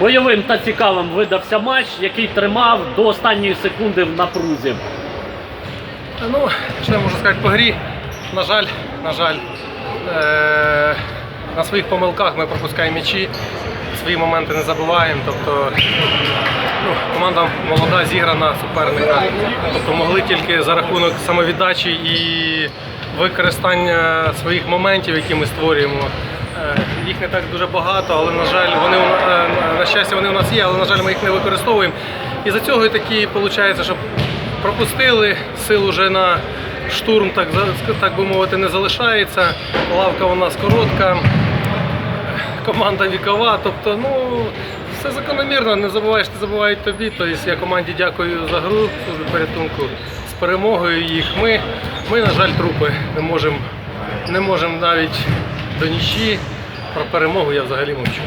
бойовим та цікавим видався матч, який тримав до останньої секунди в напрузі. Ну, що я можу сказати по грі? На жаль, на жаль, е- на своїх помилках ми пропускаємо м'ячі, свої моменти не забуваємо. Тобто ну, команда молода, зіграна суперника. Тобто могли тільки за рахунок самовіддачі і використання своїх моментів, які ми створюємо. Е, Їх не так дуже багато, але на жаль, вони нас є, але на жаль, ми їх не використовуємо. І за цього і такі виходить, що пропустили, сил уже на штурм, так, так би мовити, не залишається. Лавка у нас коротка, команда вікова. Тобто, ну, все закономірно, не забуваєш, не забувають тобі. Тобто я команді дякую за гру, службі порятунку з перемогою їх. Ми, ми на жаль, трупи не можемо не можемо навіть до нічі. Про перемогу я взагалі мовчу.